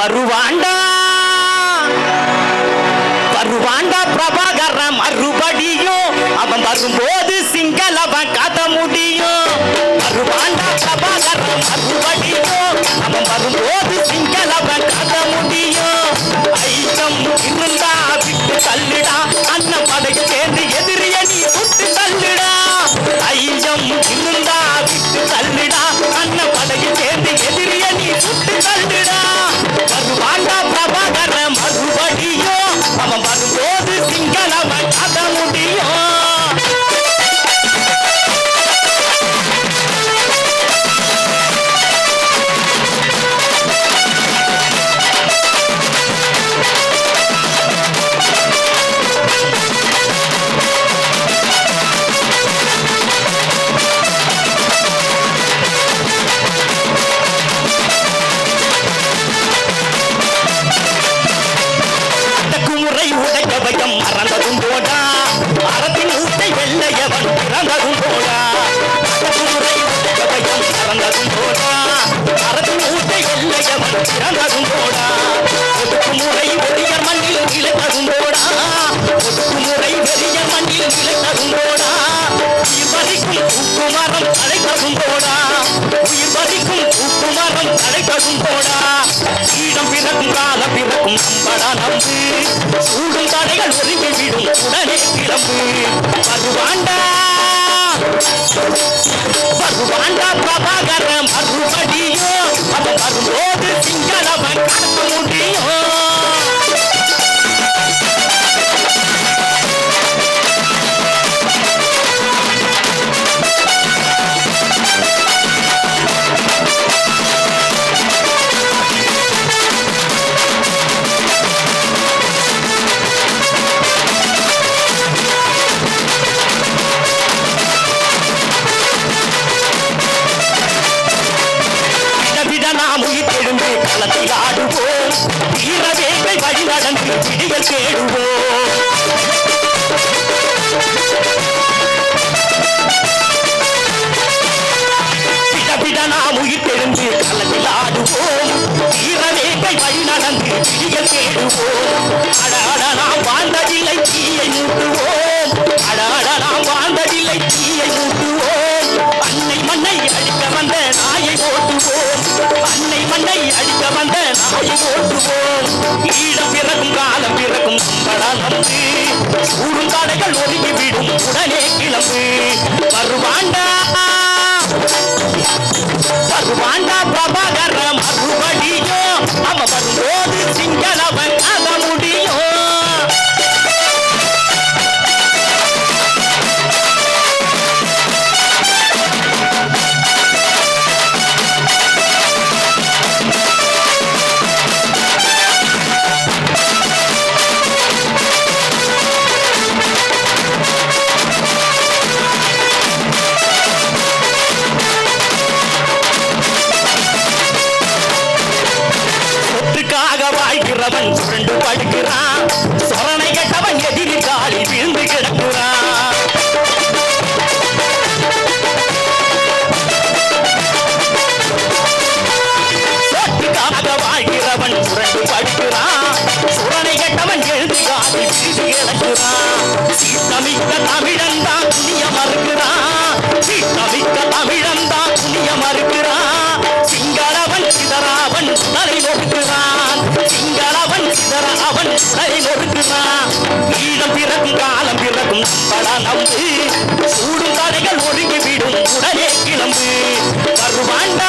வருவாண்டா? வருவாண்டா பிரபாகர மறுபடியும். அவன் வரும்போது சிங்களவன் அறத்தின் ஊட்டை வெள்ளையவன் பிறந்ததும் போடா ஒடுக்குமுறை வெறிய மண்ணில் இழைத்ததும் போடா ஒடுக்குமுறை வெறிய மண்ணில் இழைத்ததும் போடா உயிர் வரிக்கும் தூக்குமரம் அழைத்ததும் போடா உயிர் வரிக்கும் தூக்குமரம் அழைத்ததும் போடா ஈடம் பிறக்கும் கால பிறக்கும் நம்படா நம்பு சூடும் தடைகள் விடும் உடனே கிளம்பு வருவாண்டா வருவாண்டா பிரபாகர மறுபடியும் அவன் வரும்போது சிங்களவன் கடத்த முடியும் வழி நடந்து விடியல் தேடுவோம் விடவிட நாம் உயிர் எழுந்து களத்தில் ஆடுவோம் வீர வழி நடந்து விடியல் தேடுவோம் அட அட நாம் வாழ்ந்ததில்லை தீயை மூட்டுவோம் அட அட நாம் வாழ்ந்ததில்லை ஈழம் பிறக்கும் காலம் பிறக்கும் சம்பளா நம்பு சூடும் தடைகள் ஒதுங்கி விடும் உடனே கிளம்பு. வருவாண்டா. வருவாண்டா பிரபாக வாழ்கிறவன் சுரண்டு படுகிறான் சொரணை நம்பு சூடும் தடைகள் ஒடுங்கி உடனே கிளம்பு. வருவாண்டா